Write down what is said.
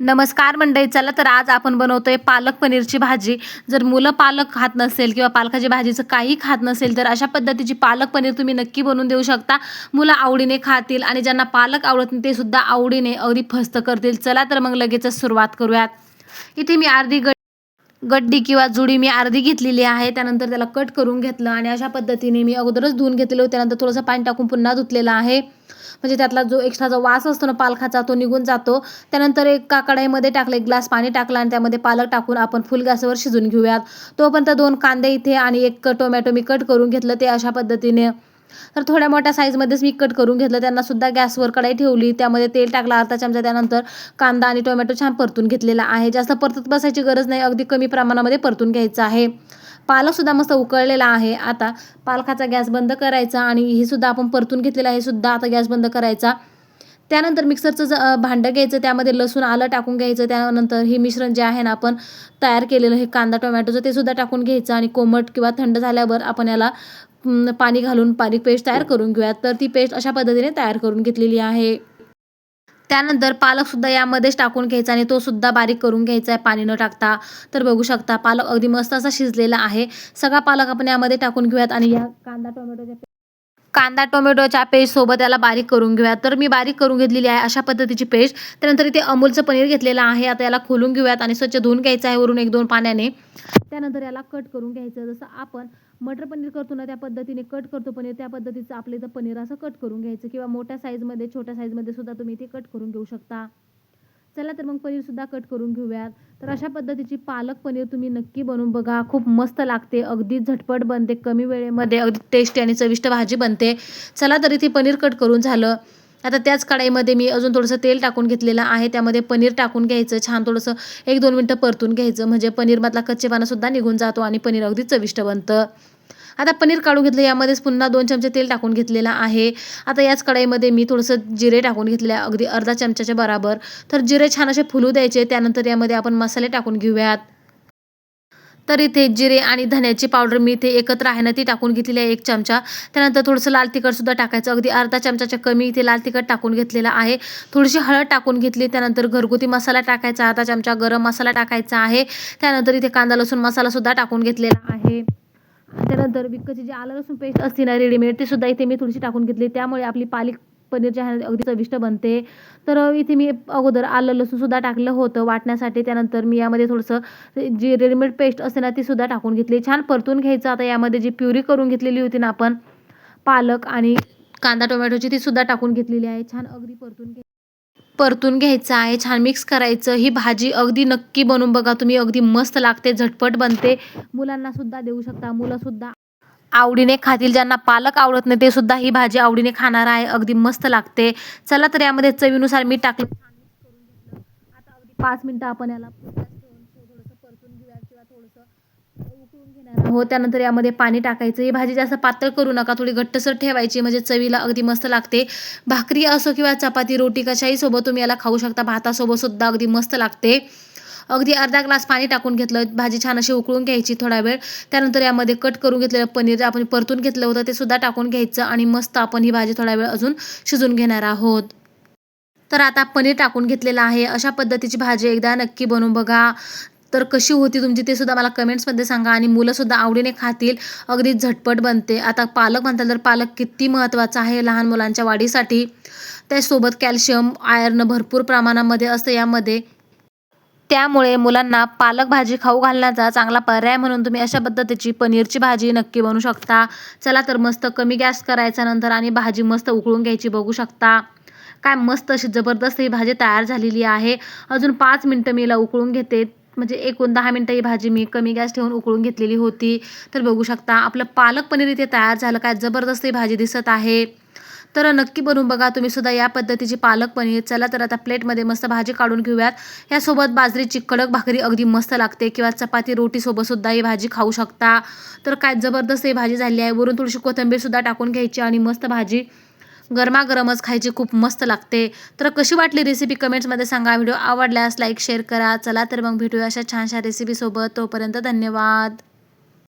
नमस्कार मंडळी चला तर आज आपण बनवतोय पालक पनीरची भाजी. जर मुलं पालक खात नसेल किंवा पालकाची भाजीचं काही खात नसेल तर अशा पद्धतीची पालक पनीर तुम्ही नक्की बनवून देऊ शकता. मुलं आवडीने खातील आणि ज्यांना पालक आवडत नाही ते सुद्धा आवडीने अगदी फस्त करतील. चला तर मग लगेचच सुरुवात करूयात. इथे मी अर्धी गड्डी किंवा जुडी मी अर्धी घेतलेली आहे त्यानंतर त्याला कट करून घेतलं आणि अशा पद्धतीने मी अगोदरच धुवून घेतलेलं त्यानंतर थोडंसं पाणी टाकून पुन्हा धुतलेलं आहे. म्हणजे त्यातला जो एक्स्ट्राचा वास असतो ना पालखाचा तो निघून जातो. त्यानंतर एका कढाईमध्ये टाकलं एक ग्लास पाणी टाकलं आणि त्यामध्ये पालक टाकून आपण फुल गॅसवर शिजून घेऊयात. तोपर्यंत दोन कांदे इथे आणि एक टोमॅटो मी कट करून घेतलं ते अशा पद्धतीने तर थोड्या मोठ्या साईजमध्येच मी कट करून घेतलं. त्यांना सुद्धा गॅसवर कढाई ठेवली. त्यामध्ये तेल टाकला. अर्धा चमचा त्यानंतर कांदा आणि टोमॅटो छान परतून घेतलेला आहे. जास्त परतत बसायची गरज नाही. अगदी कमी प्रमाणामध्ये परतून घ्यायचं आहे. पालकसुद्धा मस्त उकळलेला आहे. आता पालकाचा गॅस बंद करायचा आणि हे सुद्धा आपण परतून घेतलेलं आहे. सुद्धा आता गॅस बंद करायचा. त्यानंतर मिक्सरचं ज भांडं घ्यायचं. त्यामध्ये लसूण आलं टाकून घ्यायचं. त्यानंतर हे मिश्रण जे आहे ना आपण तयार केलेलं हे कांदा टोमॅटोचं ते सुद्धा टाकून घ्यायचं. आणि कोमट किंवा थंड झाल्यावर आपण याला पाणी घालून बारीक पेस्ट तयार करून घेऊयात. तर ती पेस्ट अशा पद्धतीने तयार करून घेतलेली आहे. त्यानंतर पालकसुद्धा यामध्येच टाकून घ्यायचा आणि तो सुद्धा बारीक करून घ्यायचा आहे पाणी न टाकता. तर बघू शकता पालक अगदी मस्त असा शिजलेला आहे. सगळा पालक आपण यामध्ये टाकून घेऊयात आणि या कांदा टोमॅटोच्या कांदा टोमॅटोच्या पेस्टसोबत याला बारीक करून घेऊयात. तर मी बारीक करून घेतलेली आहे अशा पद्धतीची पेस्ट. त्यानंतर इथे अमूलचं पनीर घेतलेलं आहे. आता याला खोलून घेऊयात आणि स्वच्छ धुवून घ्यायचं आहे वरून एक दोन पाण्याने. त्यानंतर याला कट करून घ्यायचं जसं आपण मटर पनीर करतो ना त्या पद्धतीने कट करतो पनीर. त्या पद्धतीचं आपलं इथं पनीर असं कट करून घ्यायचं. किंवा मोठ्या साईजमध्ये छोट्या साईजमध्ये सुद्धा तुम्ही ते कट करून घेऊ शकता. चला तर मग पनीरसुद्धा कट करून घेऊयात. तर अशा पद्धतीची पालक पनीर तुम्ही नक्की बनवून बघा. खूप मस्त लागते. अगदी झटपट बनते. कमी वेळेमध्ये अगदी टेस्टी आणि चविष्ट भाजी बनते. चला तर इथे पनीर कट करून झालं. आता त्याच कढाईमध्ये मी अजून थोडंसं तेल टाकून घेतलेलं आहे. त्यामध्ये पनीर टाकून घ्यायचं. छान थोडंसं एक दोन मिनटं परतून घ्यायचं. म्हणजे पनीरमधला कच्चेपणासुद्धा निघून जातो आणि पनीर अगदी चविष्ट बनतं. आता पनीर काढून घेतलं यामध्येच पुन्हा दोन चमचे तेल टाकून घेतलेलं आहे. आता याच कढाईमध्ये मी थोडंसं जिरे टाकून घेतले अगदी अर्धा चमच्याच्या बराबर. तर जिरे छान असे फुलू द्यायचे. त्यानंतर यामध्ये आपण मसाले टाकून घेऊयात. तर इथे जिरे आणि धन्याची पावडर मी इथे एकत्र आहे ना ती टाकून घेतलेली आहे एक चमचा. त्यानंतर थोडंसं लाल तिखटसुद्धा टाकायचं. अगदी अर्धा चमचाच्या कमी इथे लाल तिखट टाकून घेतलेला आहे. थोडीशी हळद टाकून घेतली. त्यानंतर घरगुती मसाला टाकायचा. अर्धा चमचा गरम मसाला टाकायचा आहे. त्यानंतर इथे कांदा लसूण मसालासुद्धा टाकून घेतलेला आहे. त्यानंतर विकतची जी आलं लसूण पेस्ट असते ना रेडीमेड ते सुद्धा इथे मी थोडीशी टाकून घेतली. त्यामुळे आपली पालक पनीर जे आहे अगदी चविष्ट बनते. तर इथे मी अगोदर आलं लसूणसुद्धा टाकलं होतं वाटण्यासाठी. त्यानंतर मी यामध्ये थोडंसं जी रेडीमेड पेस्ट असते ना ती सुद्धा टाकून घेतली. छान परतून घ्यायचं. आता यामध्ये जी प्युरी करून घेतलेली होती ना आपण पालक आणि कांदा टोमॅटोची ती सुद्धा टाकून घेतलेली आहे. छान अगदी परतून घे परतून घ्यायचं आहे. छान मिक्स करायचं. ही भाजी अगदी नक्की बनवून बघा तुम्ही. अगदी मस्त लागते. झटपट बनते. मुलांना सुद्धा देऊ शकता. मुलंसुद्धा आवडीने खातील ज्यांना पालक आवडत नाही ते सुद्धा ही भाजी आवडीने खाणार आहे. अगदी मस्त लागते. चला तर यामध्ये चवीनुसार मी टाकलं. आता अगदी पाच मिनटं आपण याला थोडंसं परतून घेऊया किंवा थोडंसं उकळून घेणार हो त्यानंतर यामध्ये पाणी टाकायचं. ही भाजी जास्त पातळ करू नका. थोडी घट्टसर ठेवायची म्हणजे चवीला अगदी मस्त लागते. भाकरी असो किंवा चपाती रोटी कशाही सोबत तुम्ही याला खाऊ शकता. भातासोबत सुद्धा अगदी मस्त लागते. अगदी अर्धा ग्लास पाणी टाकून घेतलं. भाजी छान अशी उकळून घ्यायची थोडा वेळ. त्यानंतर यामध्ये कट करून घेतलेलं पनीर आपण परतून घेतलं होतं ते सुद्धा टाकून घ्यायचं आणि मस्त आपण ही भाजी थोडा वेळ अजून शिजून घेणार आहोत. तर आता पनीर टाकून घेतलेलं आहे. अशा पद्धतीची भाजी एकदा नक्की बनवून बघा. तर कशी होती तुमची ते सुद्धा मला कमेंट्समध्ये सांगा आणि मुलंसुद्धा आवडीने खातील. अगदी झटपट बनते. आता पालक म्हणताल तर पालक किती महत्त्वाचा आहे लहान मुलांच्या वाढीसाठी. त्यासोबत कॅल्शियम आयर्न भरपूर प्रमाणामध्ये असतं यामध्ये. त्यामुळे मुलांना पालक भाजी खाऊ घालण्याचा चांगला पर्याय म्हणून तुम्ही अशा पद्धतीची पनीरची भाजी नक्की बनवू शकता. चला तर मस्त कमी गॅस करायचा नंतर आणि भाजी मस्त उकळून घ्यायची बघू शकता. काय मस्त अशी जबरदस्त ही भाजी तयार झालेली आहे. अजून पाच मिनटं मी याला उकळून घेते. म्हणजे एकूण दहा मिनटं ही भाजी मी कमी गॅस ठेवून उकळून घेतलेली होती. तर बघू शकता आपलं पालक पनीर इथे तयार झालं. काय जबरदस्त ही भाजी दिसत आहे. तर नक्की बनवून बघा. तुम्ही सुद्धा या पद्धतीची पालक पनीर. चला तर आता प्लेटमध्ये मस्त भाजी काढून घेऊयात. यासोबत बाजरीची कडक भाकरी अगदी मस्त लागते किंवा चपाती रोटीसोबत सुद्धा ही भाजी खाऊ शकता. तर काय जबरदस्त ही भाजी झाली आहे. वरून थोडीशी कोथिंबीरसुद्धा टाकून घ्यायची आणि मस्त भाजी गरमागरमच खायची खूप मस्त लागते. तर कशी वाटली रेसिपी कमेंट्समध्ये सांगा. व्हिडिओ आवडल्यास लाईक शेअर करा. चला तर मग भेटूया अशा छानशा रेसिपीसोबत तोपर्यंत धन्यवाद.